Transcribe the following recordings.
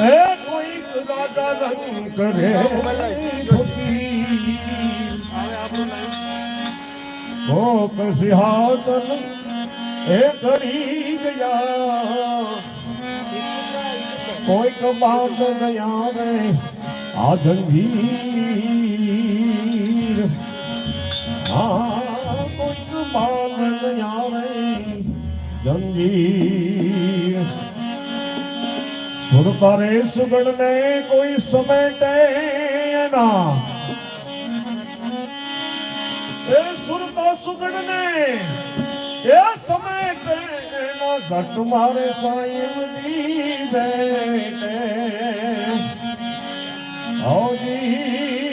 એ કોઈક રાજા રંગ કરે. ઓ કસિહાતન એ ચડી ગયા કોઈક બાંધ ગયા રે આ જંગીર હા, કોઈક બાંધ ગયા રે જંગીર સુરતારે સુગણ ને કોઈ સમેટે ના એ સુરતા સુગણ ને એ સમેટે એના. ઘટ મારે સાયમજી બેટે. હવજી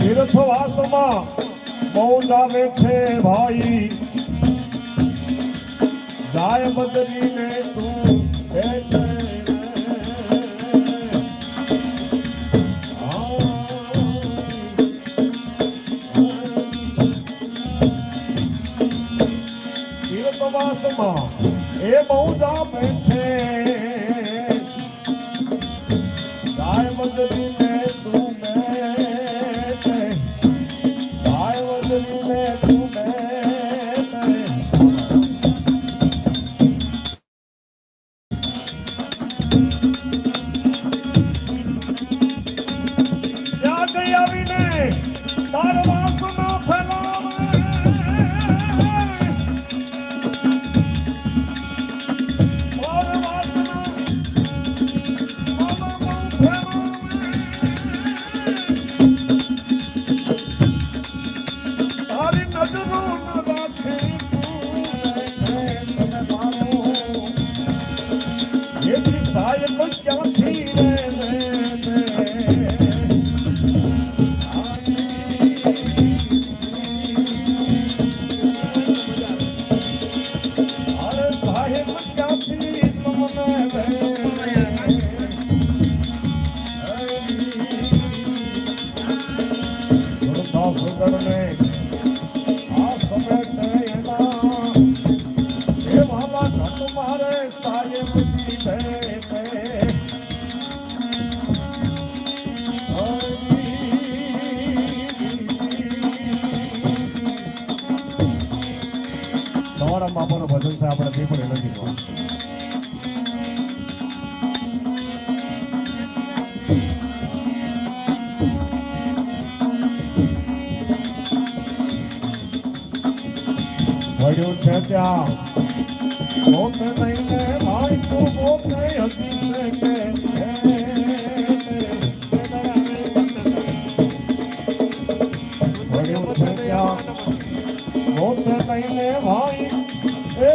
તીર્થવાસમાં બહુ લાવે છે ભાઈ. ગાય બદલીને તું બેઠે તીર્થવાસમાં એ બહુ લાવે વળ્યું છે ત્યાં. પોતે નહીં ને ભાઈ તું પોતે હતી ને કે ભર્યું છે ત્યાં. પોતે નહીં ને ભાઈ એ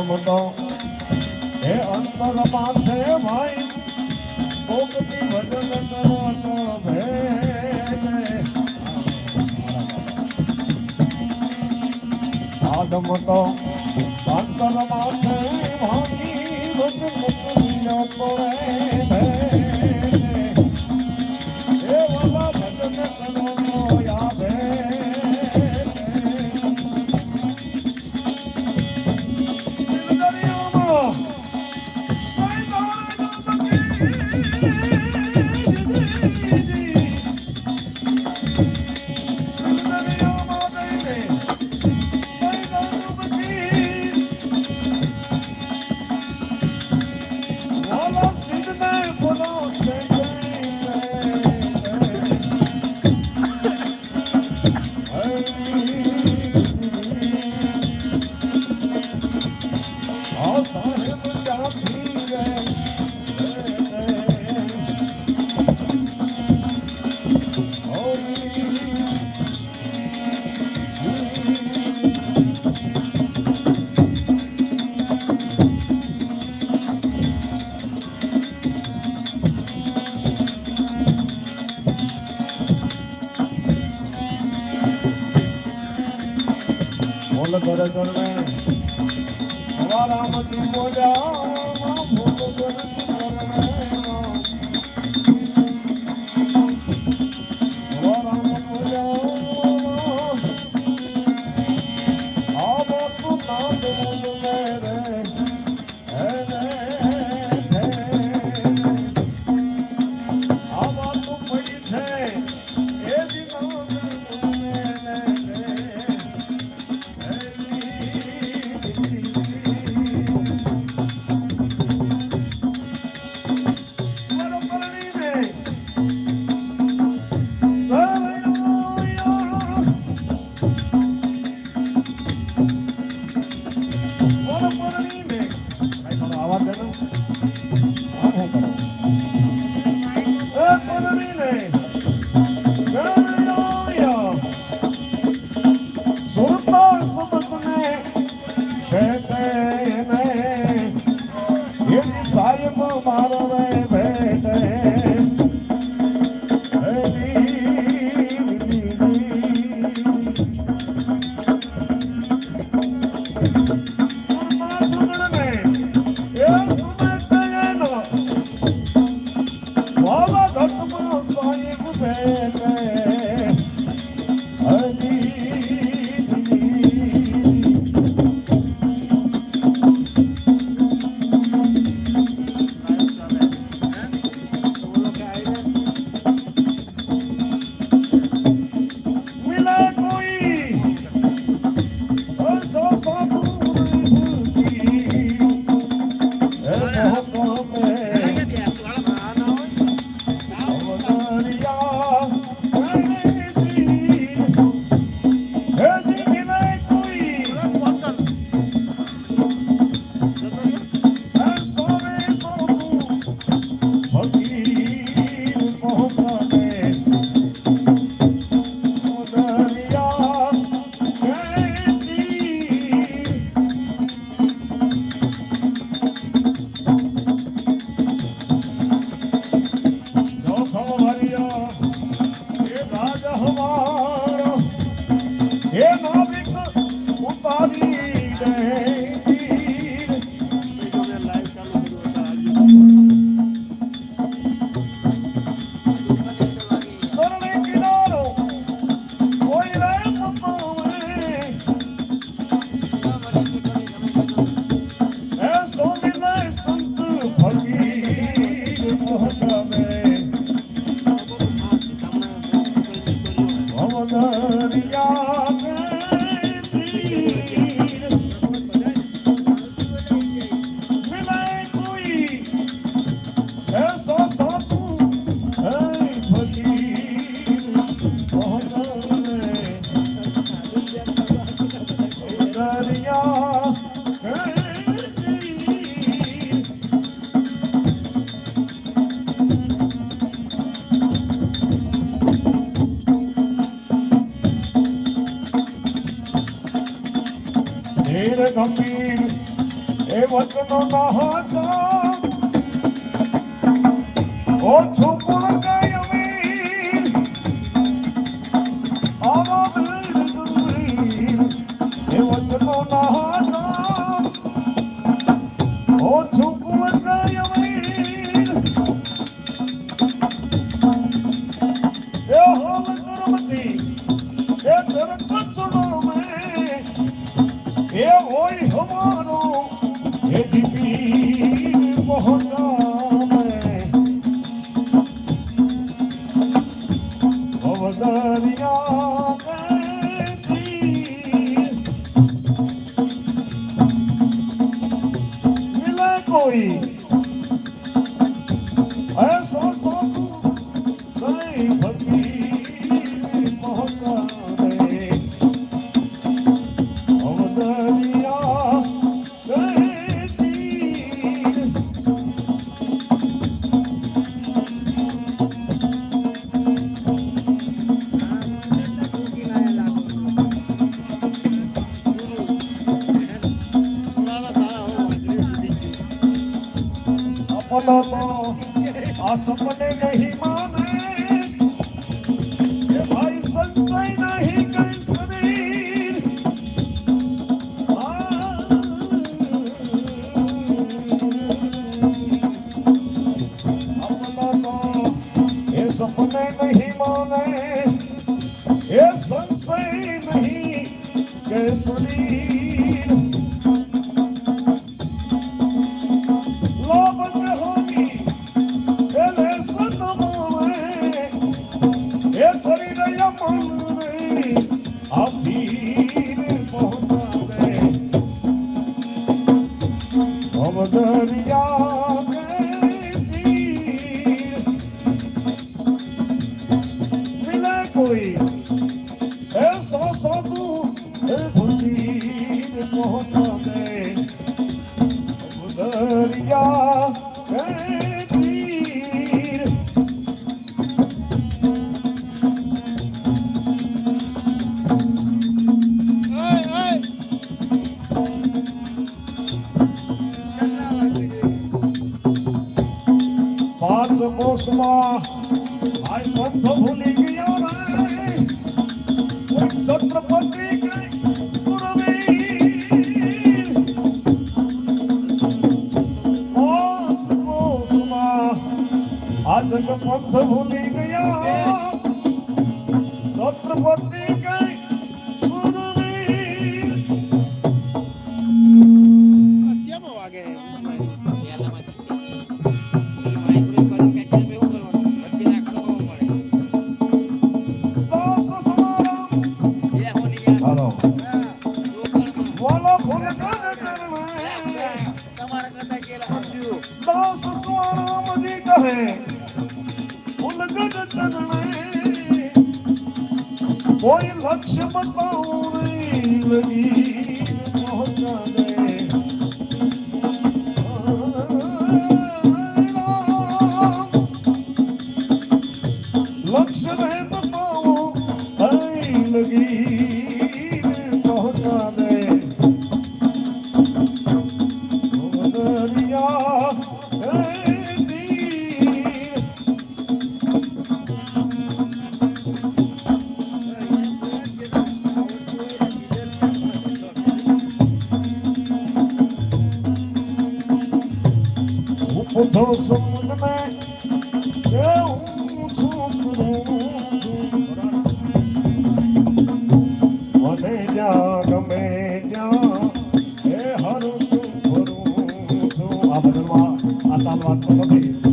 ભગતો હે અંતર પાસે ભાઈ ભોગતી ભજન કરો તો આદમ તો અંતર પાસે ભાઈ ભજન કરે জনগণ Hey, hey. Bye. મને નહીં માને એ સંશય નહીં કે સુની Yeah. Chama a আমার আল্লাহ তোমাকে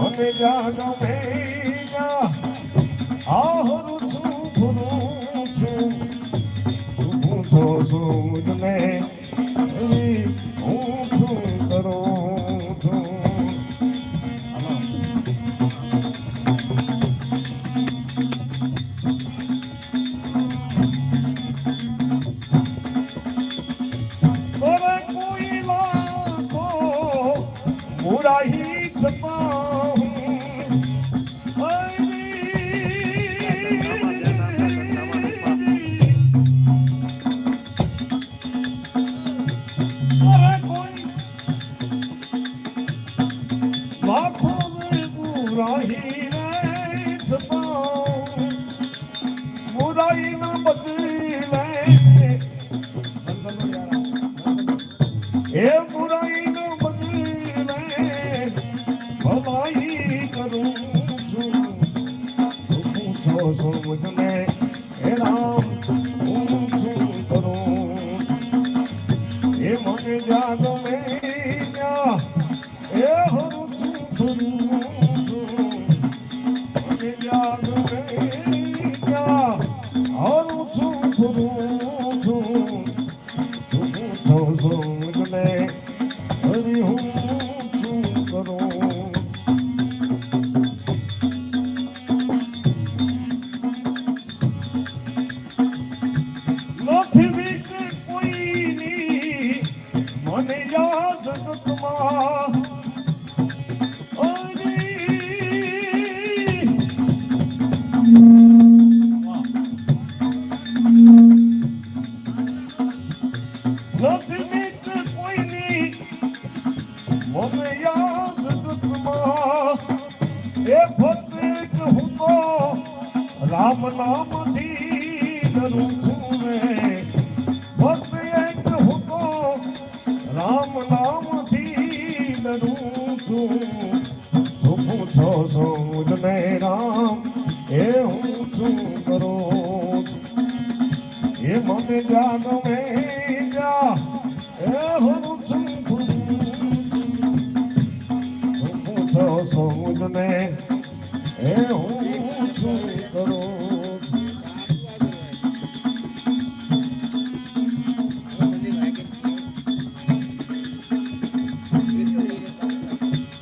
મને જાન ભેજા આહરું છું. ભૂલું છું ભૂલું છું મને point. રામ નામથી ડરું છું બસ એક હું તો રામ નામથી ડરું છું તું પૂછો છું ને રામ, એ હું શું કરો એ મને જાનવે એ હું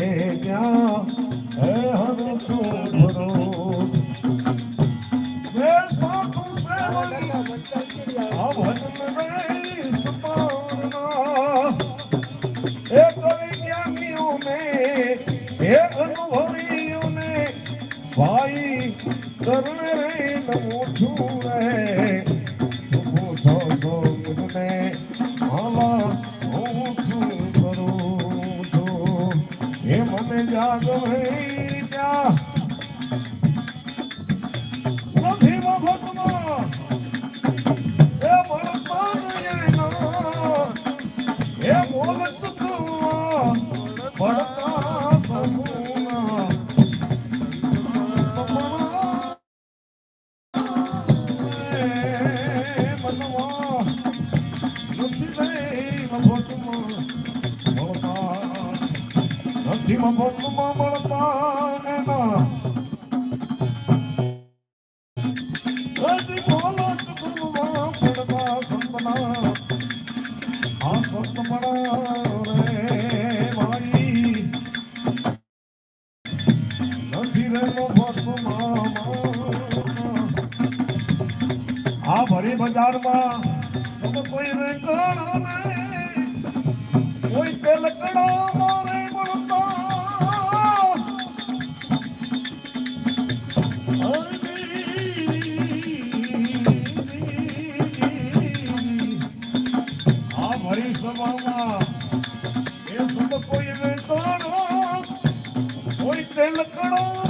ગયા હે હમ આ ભરી બજારમાં કોઈ રેકડો કોઈ પેલકડો મારે મળતો આ ભરી સભામાં એ સબ કોઈ રેકડો કોઈ પેલકડો